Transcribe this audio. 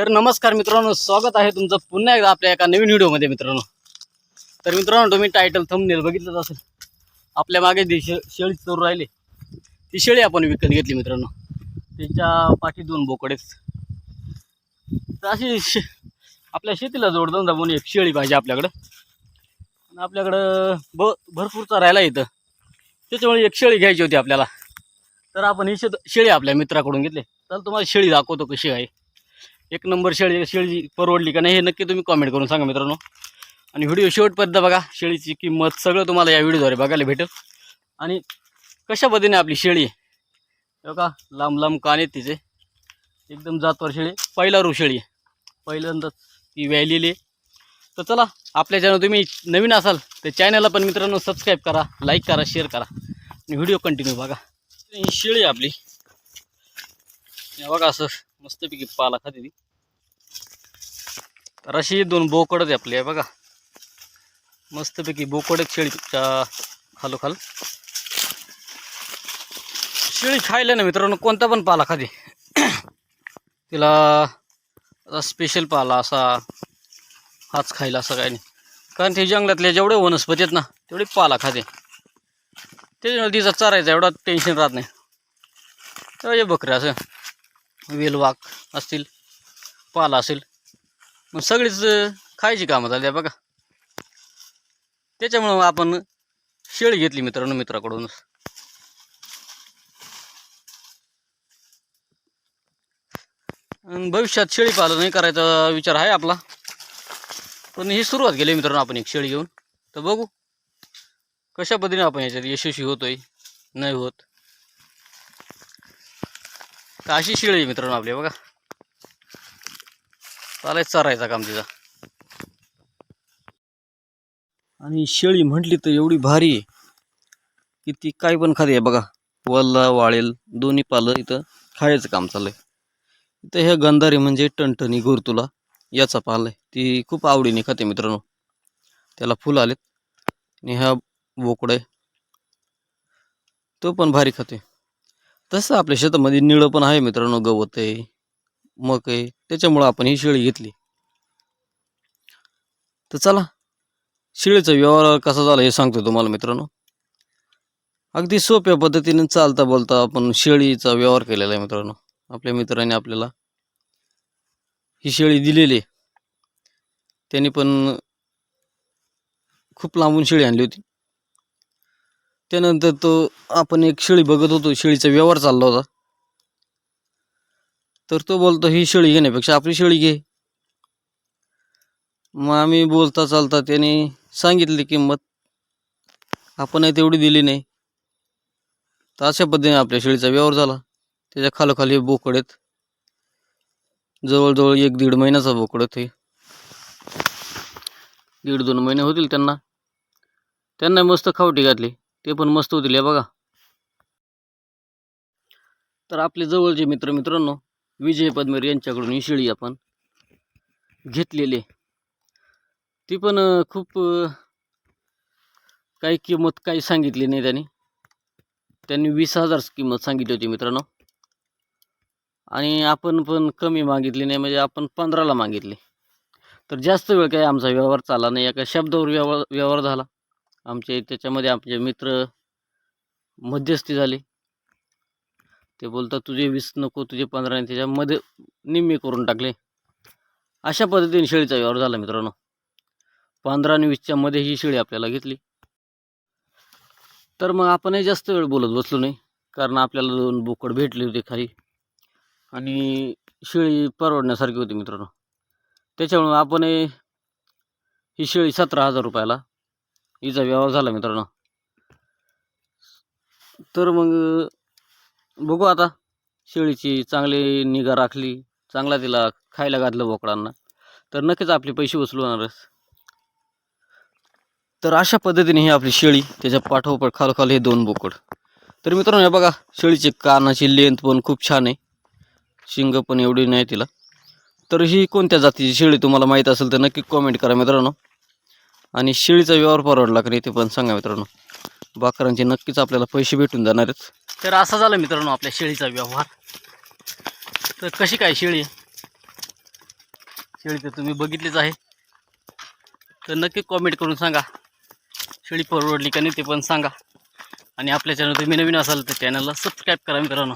तर नमस्कार मित्रांनो स्वागत आहे तुमचं पुन्हा एकदा आपल्या एका नवीन व्हिडिओमध्ये मित्रांनो. तर मित्रांनो तुम्ही टायटल थंबनेल बघितलंच असेल. आपल्या मागे जी शे शेळी चोरू राहिले ती शेळी आपण विकत घेतली मित्रांनो. त्याच्या पाठी दोन बोकडेच तर अशी शे आपल्या शेतीला जोडधंदा म्हणून एक शेळी पाहिजे आपल्याकडं. आणि आपल्याकडं ब भरपूरचा राहिला इथं. त्याच्यामुळे एक शेळी घ्यायची होती आपल्याला. तर आपण ही शेत शेळी आपल्या मित्राकडून घेतली. तर तुम्हाला शेळी दाखवतो कशी आहे. एक नंबर शेळी शेळी परवडली का नाही हे नक्की तुम्ही कॉमेंट करून सांगा मित्रांनो. आणि व्हिडिओ शेवटपर्यंत बघा शेळीची किंमत सगळं तुम्हाला या व्हिडिओद्वारे बघायला भेटेल. आणि कशा पद्धतीने आपली शेळी आहे? हे लांब लांब कान आहेत तिचे. एकदम जातवर शेळी. पहिला रू शेळी आहे. पहिल्यांदाच ती व्यायलेली आहे. तर चला आपल्या चॅनल तुम्ही नवीन असाल तर चॅनलला पण मित्रांनो सबस्क्राईब करा लाईक करा शेअर करा. आणि व्हिडिओ कंटिन्यू बघा. ही शेळी आहे आपली. बघा असं. मस्तपैकी पाला खाते ती. तर अशी दोन बोकड आहे आपली आहे बघा. मस्तपैकी बोकड शेळीच्या खालोखाल. शेळी खायला ना मित्रांनो कोणता पण पाला खाते. तिला स्पेशल पाला असा हाच खायला असं काही नाही. कारण ते जंगलातले जेवढे वनस्पती आहेत ना तेवढे पाला खाते. त्याच्यामुळे तिचा चारायचा एवढा टेन्शन राहत नाही. तेव्हा बकऱ्या असं. वेलवाक असतील पाला असेल मग सगळीच खायची कामं झाली आहे बघा. त्याच्यामुळं आपण शेळी घेतली मित्रांनो मित्राकडूनच भविष्यात शेळी पालन नाही करायचा विचार आहे आपला. पण ही सुरुवात केली मित्रांनो आपण एक शेळी घेऊन. तर बघू कशा पद्धतीने आपण याच्यात यशस्वी होतोय नाही होत. तर अशी शेळी आहे मित्रांनो आपली बघा. चालायच चारायचा काम तिचा आणि शेळी म्हटली तर एवढी भारी आहे. की ती काय पण खाते बघा. वल्ला वाळेल दोन्ही पालं इथं खायचं काम चाललंय. इथं ह्या गंधारी म्हणजे टणटणी गुरतुला याचा पाल आहे. ती खूप आवडीने खाते मित्रांनो. त्याला फुल आलेत. आणि ह्या बोकड आहे. तो पण भारी खाते. तसं आपल्या शेतामध्ये निळं पण आहे मित्रांनो गवत आहे मक आहे. त्याच्यामुळं आपण ही शेळी घेतली. तर चला शेळीचा व्यवहार कसा झाला हे सांगतो तुम्हाला मित्रांनो. अगदी सोप्या पद्धतीने चालता बोलता आपण शेळीचा व्यवहार केलेला आहे मित्रांनो. आपल्या मित्राने आपल्याला ही शेळी दिलेली आहे. त्यांनी पण खूप लांबून शेळी आणली होती. त्यानंतर तो आपण एक शेळी बघत होतो शेळीचा व्यवहार चालला होता. तर तो बोलतो ही शेळी घेण्यापेक्षा आपली शेळी घे. मग आम्ही बोलता चालता त्याने सांगितली किंमत. आपणही तेवढी दिली नाही. तर अशा पद्धतीने आपल्या शेळीचा व्यवहार झाला. त्याच्या खालोखाली बोकड आहेत. जवळजवळ एक दीड महिन्याचा बोकड आहे. ते दीड दोन महिने होतील त्यांना. त्यांना मस्त खावटी घातली. ते पण मस्त होतील हे बघा. तर आपले जवळचे मित्र मित्रांनो विजय पद्मेर यांच्याकडून ही आपण घेतलेली आहे. ती पण खूप काही किंमत काही सांगितली नाही त्यांनी. त्यांनी वीस हजार किंमत सांगितली होती मित्रांनो. आणि आपण पण कमी मागितली नाही म्हणजे आपण पंधराला मागितली. तर जास्त वेळ काही आमचा व्यवहार चालला नाही एका शब्दावर व्यवहार व्यवहार झाला. आमचे त्याच्यामध्ये आमचे मित्र मध्यस्थी झाले. ते बोलतात तुझे वीस नको तुझे पंधरा आणि त्याच्यामध्ये निम्मे करून टाकले. अशा पद्धतीने शेळीचा व्यवहार झाला मित्रांनो. पंधरा आणि वीसच्या मध्ये ही शेळी आपल्याला घेतली. तर मग आपणही जास्त वेळ बोलत बसलो नाही कारण आपल्याला दोन बोकड भेटले होते खाली. आणि शेळी परवडण्यासारखी होती मित्रांनो. त्याच्यामुळं आपणही ही शेळी सतरा हजार रुपयाला हिचा व्यवहार झाला मित्रांनो. तर मग बघू आता. शेळीची चांगली निगा राखली चांगला तिला खायला घातलं बोकडांना. तर नक्कीच आपले पैसे उचलू होणारच तर अशा पद्धतीने ही आपली शेळी त्याच्या पाठोपाठ खालोखाल हे दोन बोकड. तर मित्रांनो हे बघा शेळीची कानाची लेंथ पण खूप छान आहे. शिंग पण एवढी नाही तिला. तर ही कोणत्या जातीची शेळी तुम्हाला माहीत असेल तर नक्की कॉमेंट करा मित्रांनो. आणि शेळीचा व्यवहार परवडला का नाही ते पण सांगा मित्रांनो. बाकरांचे नक्कीच आपल्याला पैसे भेटून जाणार आहेत. तर असा झाला मित्रांनो आपल्या शेळीचा व्यवहार. तर कशी काय शेळी? शेळी तर तुम्ही बघितलीच आहे. तर नक्की कॉमेंट करून सांगा. शेळी परवडली का नाही ते पण सांगा. आणि आपल्या चॅनल तुम्ही नवीन असाल तर चॅनलला सबस्क्राईब करा मित्रांनो.